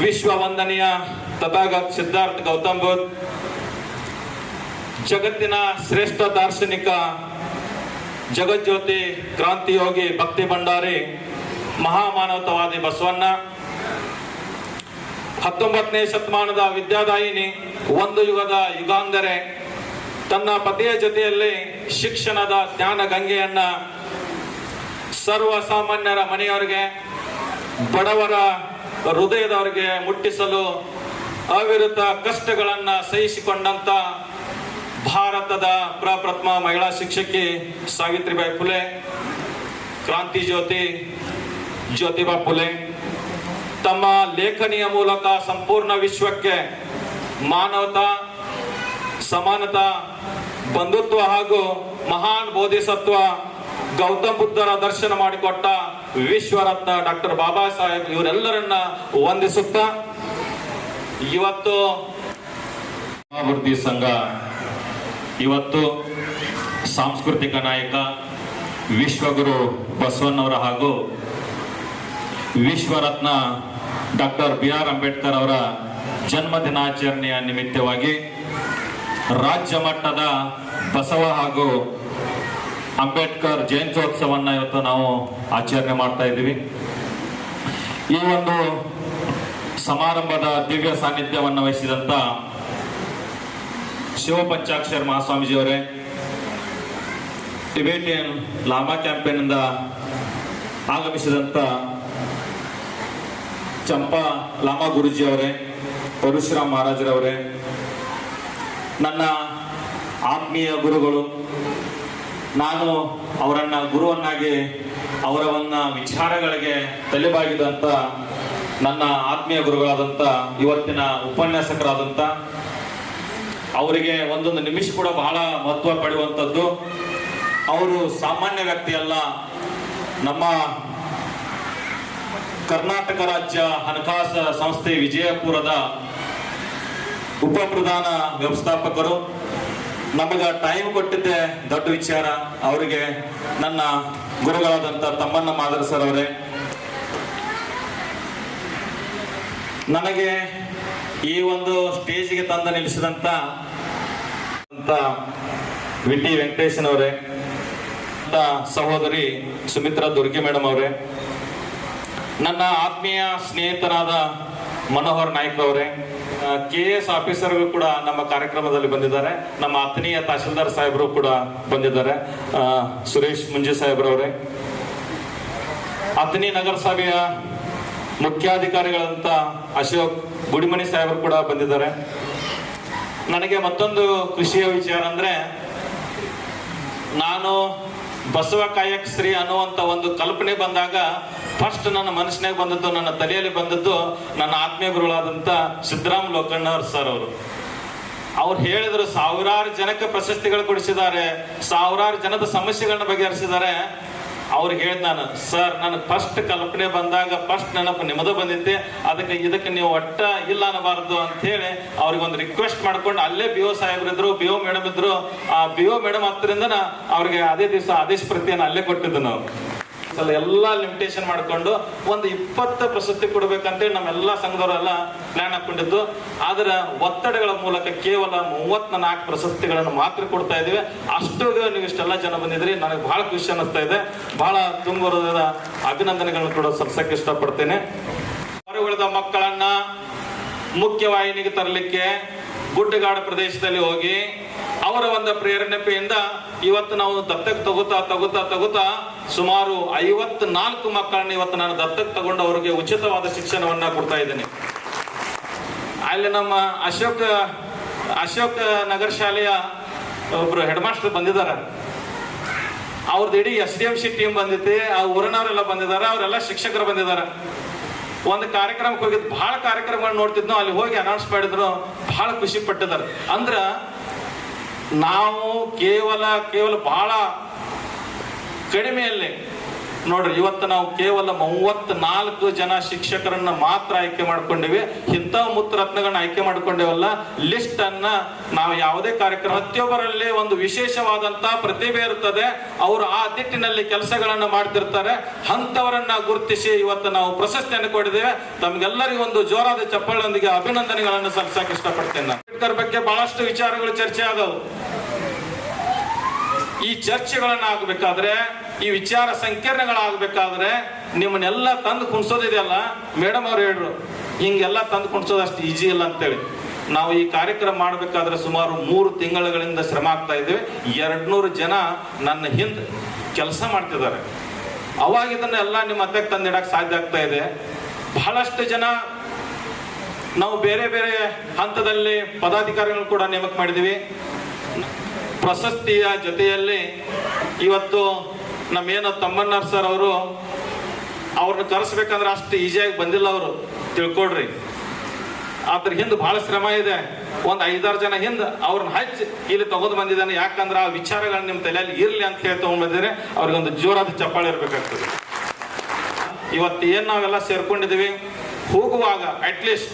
ವಿಶ್ವ ವಂದನೀಯ ತಥಾಗತ ಸಿದ್ಧಾರ್ಥ ಗೌತಮ್ ಬುದ್ಧ, ಜಗತ್ತಿನ ಶ್ರೇಷ್ಠ ದಾರ್ಶನಿಕ ಜಗಜ್ಯೋತಿ ಕ್ರಾಂತಿಯೋಗಿ ಭಕ್ತಿ ಭಂಡಾರಿ ಮಹಾಮಾನವತವಾದಿ ಬಸವಣ್ಣ, ಹತ್ತೊಂಬತ್ತನೇ ಶತಮಾನದ ವಿದ್ಯಾದಾಯಿನಿ, ಒಂದು ಯುಗದ ಯುಗಾಂಧರೆ, ತನ್ನ ಪತಿಯ ಜೊತೆಯಲ್ಲಿ ಶಿಕ್ಷಣದ ಜ್ಞಾನ ಗಂಗೆಯನ್ನ ಸರ್ವಸಾಮಾನ್ಯರ ಮನೆಯವರಿಗೆ, ಬಡವರ ಹೃದಯದವರಿಗೆ ಮುಟ್ಟಿಸಲು ಅವಿರುದ್ಧ ಕಷ್ಟಗಳನ್ನ ಸಹಿಸಿಕೊಂಡಂತ ಭಾರತದ ಪ್ರಪ್ರಥಮ ಮಹಿಳಾ ಶಿಕ್ಷಕಿ ಸಾವಿತ್ರಿಬಾಯಿ ಫುಲೆ, ಕ್ರಾಂತಿ ಜ್ಯೋತಿ, ಜ್ಯೋತಿಬಾ ಫುಲೆ. ತಮ್ಮ ಲೇಖನಿಯ ಮೂಲಕ ಸಂಪೂರ್ಣ ವಿಶ್ವಕ್ಕೆ ಮಾನವತಾ, ಸಮಾನತಾ, ಬಂಧುತ್ವ ಹಾಗೂ ಮಹಾನ್ ಬೋಧಿಸತ್ವ ಗೌತಮ್ ಬುದ್ಧರ ದರ್ಶನ ಮಾಡಿಕೊಟ್ಟ ವಿಶ್ವರತ್ನ ಡಾಕ್ಟರ್ ಬಾಬಾ ಸಾಹೇಬ್ ಇವರೆಲ್ಲರನ್ನ ವಂದಿಸುತ್ತಾ ಇವತ್ತು ಅಭಿವೃದ್ಧಿ ಸಂಘ, ಇವತ್ತು ಸಾಂಸ್ಕೃತಿಕ ನಾಯಕ ವಿಶ್ವಗುರು ಬಸವಣ್ಣವರ ಹಾಗೂ ವಿಶ್ವರತ್ನ ಡಾಕ್ಟರ್ ಬಿ ಆರ್ ಅಂಬೇಡ್ಕರ್ ಅವರ ಜನ್ಮ ದಿನಾಚರಣೆಯ ನಿಮಿತ್ತವಾಗಿ ರಾಜ್ಯ ಮಟ್ಟದ ಬಸವ ಹಾಗೂ ಅಂಬೇಡ್ಕರ್ ಜಯಂತ್ಯೋತ್ಸವನ್ನ ಇವತ್ತು ನಾವು ಆಚರಣೆ ಮಾಡ್ತಾ ಇದ್ದೀವಿ. ಈ ಒಂದು ಸಮಾರಂಭದ ದಿವ್ಯ ಸಾನ್ನಿಧ್ಯವನ್ನು ವಹಿಸಿದಂತ ಶಿವಪಂಚಾಕ್ಷರ ಮಹಾಸ್ವಾಮೀಜಿಯವರೇ, ಟಿಬೇಟಿಯನ್ ಲಾಮಾ ಕ್ಯಾಂಪೇನಿಂದ ಆಗಮಿಸಿದಂತ ಚಂಪಾ ಲಾಮಾ ಗುರುಜಿ ಅವರೇ ಪರಶುರಾಮ್ ಮಹಾರಾಜರವರೇ, ನನ್ನ ಆತ್ಮೀಯ ಗುರುಗಳು ನಾನು ಅವರನ್ನ ಗುರುವನ್ನಾಗಿ, ಅವರವನ್ನ ವಿಚಾರಗಳಿಗೆ ತಲೆಬಾಗಿದಂತ ನನ್ನ ಆತ್ಮೀಯ ಗುರುಗಳಾದಂತ ಇವತ್ತಿನ ಉಪನ್ಯಾಸಕರಾದಂಥ ಅವರಿಗೆ ಒಂದೊಂದು ನಿಮಿಷ ಕೂಡ ಬಹಳ ಮಹತ್ವ ಪಡೆಯುವಂಥದ್ದು ಅವರು ಸಾಮಾನ್ಯ ವ್ಯಕ್ತಿ ಅಲ್ಲ ನಮ್ಮ ಕರ್ನಾಟಕ ರಾಜ್ಯ ಹಣಕಾಸು ಸಂಸ್ಥೆ ವಿಜಯಪುರದ ಉಪ ಪ್ರಧಾನ ವ್ಯವಸ್ಥಾಪಕರು. ನಮಗೆ ಟೈಮ್ ಕೊಟ್ಟಿದ್ದೆ ದೊಡ್ಡ ವಿಚಾರ. ಅವರಿಗೆ ನನ್ನ ಗುರುಗಳಾದಂಥ ತಮ್ಮಣ್ಣ ಮಾದರ ಸರ್ ಅವರೇ. ನನಗೆ ಈ ಒಂದು ಸ್ಟೇಜ್ಗೆ ತಂದು ನಿಲ್ಲಿಸಿದಂತ ಅಂತ ವಿ ಟಿ ವೆಂಕಟೇಶನ್ ಅವರೇ, ಅಂತ ಸಹೋದರಿ ಸುಮಿತ್ರಾ ದುರ್ಗಿ ಮೇಡಮ್ ಅವರೇ, ನನ್ನ ಆತ್ಮೀಯ ಸ್ನೇಹಿತರಾದ ಮನೋಹರ್ ನಾಯ್ಕ ಅವರೇ ಕೆ ಎಸ್ ಆಫೀಸರ್ಗಳು ಕೂಡ ನಮ್ಮ ಕಾರ್ಯಕ್ರಮದಲ್ಲಿ ಬಂದಿದ್ದಾರೆ. ನಮ್ಮ ಆತ್ಮೀಯ ತಹಶೀಲ್ದಾರ್ ಸಾಹೇಬರು ಕೂಡ ಬಂದಿದ್ದಾರೆ. ಸುರೇಶ್ ಮುಂಜಿ ಸಾಹೇಬ್ರವರೇ. ಅಥಣಿ ನಗರಸಭೆಯ ಮುಖ್ಯಾಧಿಕಾರಿಗಳಂತ ಅಶೋಕ್ ಗುಡಿಮನಿ ಸಾಹೇಬರು ಕೂಡ ಬಂದಿದ್ದಾರೆ. ನನಗೆ ಮತ್ತೊಂದು ಖುಷಿಯ ವಿಚಾರ ಅಂದ್ರೆ, ನಾನು ಬಸವ ಕಾಯಕ್ ಶ್ರೀ ಅನ್ನುವಂತ ಒಂದು ಕಲ್ಪನೆ ಬಂದಾಗ ಫಸ್ಟ್ ನನ್ನ ಮನಸ್ಸಿನಾಗ ಬಂದದ್ದು, ನನ್ನ ತಲೆಯಲ್ಲಿ ಬಂದದ್ದು ನನ್ನ ಆತ್ಮೀಯ ಗುರುಗಳಾದಂಥ ಸಿದ್ದರಾಮ್ ಲೋಕಣ್ಣವ್ರ ಸರ್ ಅವರು. ಅವ್ರು ಹೇಳಿದ್ರು ಸಾವಿರಾರು ಜನಕ್ಕೆ ಪ್ರಶಸ್ತಿಗಳು ಕೊಡಿಸಿದ್ದಾರೆ, ಸಾವಿರಾರು ಜನದ ಸಮಸ್ಯೆಗಳನ್ನ ಬಗೆಹರಿಸಿದ್ದಾರೆ. ಅವ್ರಿಗೆ ಹೇಳಿದ್ ನಾನು ಸರ್ ನನ್ನ ಫಸ್ಟ್ ಕಲ್ಪನೆ ಬಂದಾಗ ಫಸ್ಟ್ ನೆನಪು ನಿಮ್ಮದು ಬಂದಿದ್ದೆ ಅದಕ್ಕೆ ಇದಕ್ಕೆ ನೀವು ಒಟ್ಟ ಇಲ್ಲ ಅನ್ನಬಾರದು ಅಂತ ಹೇಳಿ ಅವ್ರಿಗೆ ಒಂದು ರಿಕ್ವೆಸ್ಟ್ ಮಾಡ್ಕೊಂಡು ಅಲ್ಲೇ ಬಿ ಒ ಸಾಹೇಬ್ರಿದ್ರು ಬಿ ಒ ಮೇಡಮ್ ಇದ್ರು, ಆ ಬಿ ಒ ಮೇಡಮ್ ಹತ್ತರಿಂದ ಅವ್ರಿಗೆ ಅದೇ ದಿವಸ ಆದೇಶ ಪ್ರತಿಯನ್ನು ಅಲ್ಲೇ ಕೊಟ್ಟಿದ್ದು ನಾವು. ಸಲ ಎಲ್ಲ ಲಿಮಿಟೇಷನ್ ಮಾಡ್ಕೊಂಡು ಒಂದು ಇಪ್ಪತ್ತು ಪ್ರಶಸ್ತಿ ಕೊಡಬೇಕಂತೇಳಿ ನಮ್ಮೆಲ್ಲ ಸಂಘದವರೆಲ್ಲ ಪ್ಲಾನ್ ಹಾಕೊಂಡಿದ್ದು ಆದರೆ ಒತ್ತಡಗಳ ಮೂಲಕ ಕೇವಲ ಮೂವತ್ತ್ ನಾಲ್ಕು ಪ್ರಶಸ್ತಿಗಳನ್ನು ಮಾತ್ರ ಕೊಡ್ತಾ ಇದ್ದೀವಿ. ಅಷ್ಟು ನೀವು ಇಷ್ಟೆಲ್ಲ ಜನ ಬಂದಿದ್ರಿ ನನಗೆ ಬಹಳ ಖುಷಿ ಅನ್ನಿಸ್ತಾ ಇದೆ. ಬಹಳ ತುಂಬ ಅಭಿನಂದನೆಗಳನ್ನು ಕೂಡ ಸಲ್ಸಕ್ಕೆ ಇಷ್ಟಪಡ್ತೇನೆ. ಹೊರಗುಳಿದ ಮಕ್ಕಳನ್ನ ಮುಖ್ಯವಾಹಿನಿಗೆ ತರಲಿಕ್ಕೆ ಗುಡ್ಡಗಾಡು ಪ್ರದೇಶದಲ್ಲಿ ಹೋಗಿ ಅವರ ಒಂದು ಪ್ರೇರಣೆಯಿಂದ ಇವತ್ತು ನಾವು ದತ್ತಕ್ ತಗೋತಾ ತಗೋತಾ ತಗೋತಾ ಸುಮಾರು ಐವತ್ನಾಲ್ಕು ಮಕ್ಕಳನ್ನ ಇವತ್ತು ನಾನು ದತ್ತಕ್ ತಗೊಂಡು ಅವರಿಗೆ ಉಚಿತವಾದ ಶಿಕ್ಷಣವನ್ನ ಕೊಡ್ತಾ ಇದ್ದೇನೆ. ಅಲ್ಲಿ ನಮ್ಮ ಅಶೋಕ್ ಅಶೋಕ್ ನಗರ ಶಾಲೆಯ ಒಬ್ರು ಹೆಡ್ ಮಾಸ್ಟರ್ ಬಂದಿದ್ದಾರೆ. ಅವ್ರದ್ದು ಇಡೀ S D M C team ಬಂದಿತ್ತು, ಆ ಊರಿನವರೆಲ್ಲ ಬಂದಿದ್ದಾರೆ, ಅವರೆಲ್ಲ ಶಿಕ್ಷಕರು ಬಂದಿದ್ದಾರೆ. ಒಂದು ಕಾರ್ಯಕ್ರಮಕ್ಕೆ ಹೋಗಿದ್ದು ಬಹಳ ಕಾರ್ಯಕ್ರಮಗಳು ನೋಡ್ತಿದ್ನೋ, ಅಲ್ಲಿ ಹೋಗಿ ಅನೌನ್ಸ್ ಮಾಡಿದ್ರು ಬಹಳ ಖುಷಿ ಪಟ್ಟಿದ್ದಾರೆ. ಅಂದ್ರ ನಾವು ಕೇವಲ ಕೇವಲ ಬಹಳ ಕಡಿಮೆಯಲ್ಲಿ ನೋಡ್ರಿ, ಇವತ್ತು ನಾವು ಕೇವಲ ಮೂವತ್ನಾಲ್ಕು ಜನ ಶಿಕ್ಷಕರನ್ನ ಮಾತ್ರ ಆಯ್ಕೆ ಮಾಡ್ಕೊಂಡಿವಿ. ಇಂಥ ಮುತ್ತರತ್ನಗಳನ್ನ ಆಯ್ಕೆ ಮಾಡ್ಕೊಂಡಿವಲ್ಲ, ಲಿಸ್ಟ್ ಅನ್ನ ನಾವು ಯಾವುದೇ ಕಾರ್ಯಕ್ರಮ, ಪ್ರತಿಯೊಬ್ಬರಲ್ಲಿ ಒಂದು ವಿಶೇಷವಾದಂತ ಪ್ರತಿಭೆ ಇರುತ್ತದೆ ಅವರು ಆ ದಿಟ್ಟಿನಲ್ಲಿ ಕೆಲಸಗಳನ್ನ ಮಾಡ್ತಿರ್ತಾರೆ. ಅಂತವರನ್ನ ಗುರುತಿಸಿ ಇವತ್ತು ನಾವು ಪ್ರಶಸ್ತಿಯನ್ನು ಕೊಟ್ಟಿದ್ದೇವೆ ತಮ್ಗೆಲ್ಲರಿಗೂ ಒಂದು ಜೋರಾದ ಚಪ್ಪಾಳೊಂದಿಗೆ ಅಭಿನಂದನೆಗಳನ್ನು ಸಲ್ಲಿಸಕ್ಕೆ ಇಷ್ಟಪಡ್ತೇನೆ ಅಂಬೇಡ್ಕರ್ ಬಗ್ಗೆ ಬಹಳಷ್ಟು ವಿಚಾರಗಳು ಚರ್ಚೆ ಆದವು. ಈ ಚರ್ಚೆಗಳನ್ನ ಆಗ್ಬೇಕಾದ್ರೆ ಈ ವಿಚಾರ ಸಂಕೀರ್ಣಗಳಾಗಬೇಕಾದ್ರೆ ನಿಮ್ಮನ್ನೆಲ್ಲ ತಂದು ಕುಣಿಸೋದಿದೆಯಲ್ಲ? ಮೇಡಮ್ ಅವ್ರು ಹೇಳ್ರು, ಹಿಂಗೆಲ್ಲ ತಂದು ಕುಣಿಸೋದು ಅಷ್ಟು ಈಜಿ ಇಲ್ಲ ಅಂತೇಳಿ. ನಾವು ಈ ಕಾರ್ಯಕ್ರಮ ಮಾಡಬೇಕಾದ್ರೆ ಸುಮಾರು ಮೂರು ತಿಂಗಳುಗಳಿಂದ ಶ್ರಮ ಆಗ್ತಾ ಇದ್ದೇವೆ. ಎರಡ್ನೂರು ಜನ ನನ್ನ ಹಿಂದೆ ಕೆಲಸ ಮಾಡ್ತಿದ್ದಾರೆ. ಅವಾಗ ಇದನ್ನೆಲ್ಲ ನಿಮ್ಮ ಹತ್ತಕ್ಕೆ ತಂದಿಡಕ್ಕೆ ಸಾಧ್ಯ ಆಗ್ತಾ ಇದೆ. ಬಹಳಷ್ಟು ಜನ ನಾವು ಬೇರೆ ಬೇರೆ ಹಂತದಲ್ಲಿ ಪದಾಧಿಕಾರಿಗಳು ಕೂಡ ನೇಮಕ ಮಾಡಿದ್ದೀವಿ. ಪ್ರಶಸ್ತಿಯ ಜೊತೆಯಲ್ಲಿ ಇವತ್ತು ನಮ್ಮೇನು ತಮ್ಮಣ್ಣಾರ್ ಸರ್ ಅವರು ಅವ್ರನ್ನ ಕರೆಸ್ಬೇಕಂದ್ರೆ ಅಷ್ಟು ಈಸಿಯಾಗಿ ಬಂದಿಲ್ಲ ಅವರು. ತಿಳ್ಕೊಡ್ರಿ ಅದ್ರ ಹಿಂದೆ ಬಹಳ ಶ್ರಮ ಇದೆ. ಒಂದು ಐದಾರು ಜನ ಹಿಂದೆ ಅವ್ರನ್ನ ಹಚ್ಚಿ ಇಲ್ಲಿ ತಗೊಂಡು ಬಂದಿದ್ದಾನೆ. ಯಾಕಂದ್ರೆ ಆ ವಿಚಾರಗಳು ನಿಮ್ಮ ತಲೆಯಲ್ಲಿ ಇರಲಿ ಅಂತ ಹೇಳಿ ತಗೊಂಡ್ ಬಂದಿದ್ರೆ ಅವ್ರಿಗೊಂದು ಜೋರಾದ ಚಪ್ಪಾಳೆ ಇರಬೇಕಾಗ್ತದೆ. ಇವತ್ತು ಏನು ನಾವೆಲ್ಲ ಸೇರ್ಕೊಂಡಿದ್ದೀವಿ? ಹೋಗುವಾಗ ಅಟ್ಲೀಸ್ಟ್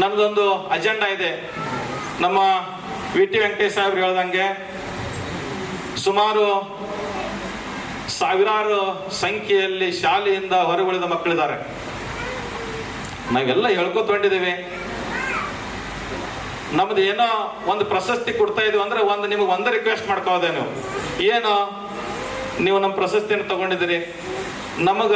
ನನ್ನದೊಂದು ಅಜೆಂಡಾ ಇದೆ. ನಮ್ಮ ವಿ ಟಿ ವೆಂಕಟೇಶ್ ಸಾಹೇಬ್ರು ಹೇಳ್ದಂಗೆ ಸುಮಾರು ಸಾವಿರಾರು ಸಂಖ್ಯೆಯಲ್ಲಿ ಶಾಲೆಯಿಂದ ಹೊರಗುಳಿದ ಮಕ್ಕಳಿದ್ದಾರೆ. ನಾವೆಲ್ಲ ಹೇಳ್ಕೊತೊಂಡಿದ್ದೀವಿ. ನಮ್ದು ಏನೋ ಒಂದು ಪ್ರಶಸ್ತಿ ಕೊಡ್ತಾ ಇದೀವಿ ಅಂದ್ರೆ ಒಂದು ನಿಮಗೆ ಒಂದು ರಿಕ್ವೆಸ್ಟ್ ಮಾಡ್ಕೋದೆ ನೀವು. ಏನು, ನೀವು ನಮ್ಮ ಪ್ರಶಸ್ತಿಯನ್ನು ತಗೊಂಡಿದ್ದೀರಿ. ನಮಗ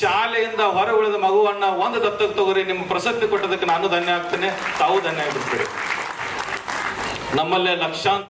ಶಾಲೆಯಿಂದ ಹೊರ ಉಳಿದ ಮಗುವನ್ನ ಒಂದು ದತ್ತಕ್ಕೆ ತಗೋರಿ, ನಿಮ್ಮ ಪ್ರಶಸ್ತಿ ಕೊಟ್ಟದಕ್ಕೆ ನಾನು ಧನ್ಯ ಆಗ್ತೇನೆ. ತಾವು ಧನ್ಯ ಆಗಿರ್ತೀರಿ ನಮ್ಮಲ್ಲೇ ಲಕ್ಷಾಂತರ